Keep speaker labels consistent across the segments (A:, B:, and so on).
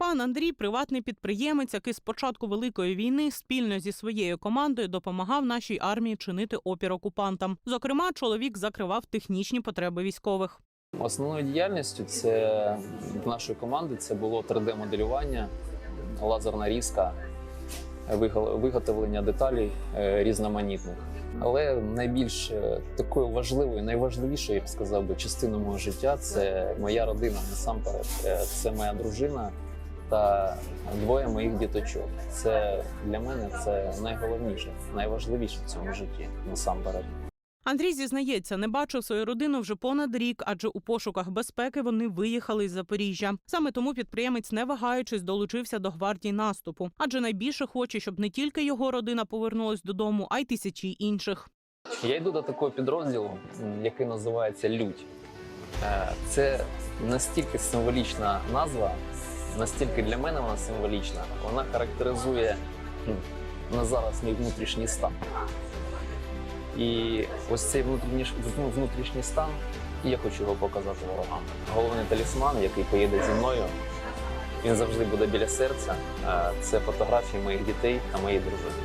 A: Пан Андрій приватний підприємець, який з початку великої війни спільно зі своєю командою допомагав нашій армії чинити опір окупантам. Зокрема, чоловік закривав технічні потреби військових.
B: Основною діяльністю це нашої команди це було 3D-моделювання, лазерна різка, виго- виготовлення деталей е, різноманітних. Але найбільш е, такою важливою, найважливішою, я б сказав би, частиною мого життя це моя родина насамперед. Е, Це моя дружина та двоє моїх діточок. Це для мене це найголовніше, найважливіше в цьому житті насамперед.
A: Андрій зізнається, не бачив свою родину вже понад рік, адже у пошуках безпеки вони виїхали з Запоріжжя. Саме тому підприємець, не вагаючись, долучився до гвардії наступу, адже найбільше хоче, щоб не тільки його родина повернулась додому, а й тисячі інших.
B: Я йду до такого підрозділу, який називається Лють. Е, Це настільки символічна назва, настільки для мене вона символічна. Вона характеризує на зараз мій внутрішній стан. І ось цей внутрішній, ну, стан, я хочу його показати ворогам. Головний талісман, який поїде зі мною, він завжди буде біля серця. Е, Це фотографії моїх дітей та моєї дружини.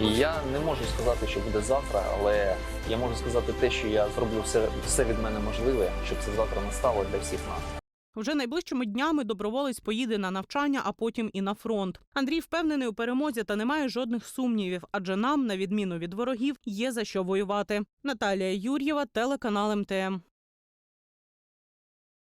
B: І я не можу сказати, що буде завтра, але я можу сказати те, що я зроблю все, все від мене можливе, щоб це завтра настало для всіх нас.
A: Вже найближчими днями доброволець поїде на навчання, а потім і на фронт. Андрій впевнений у перемозі та не має жодних сумнівів, адже нам, на відміну від ворогів, є за що воювати. Наталія Юр'єва, телеканал МТМ.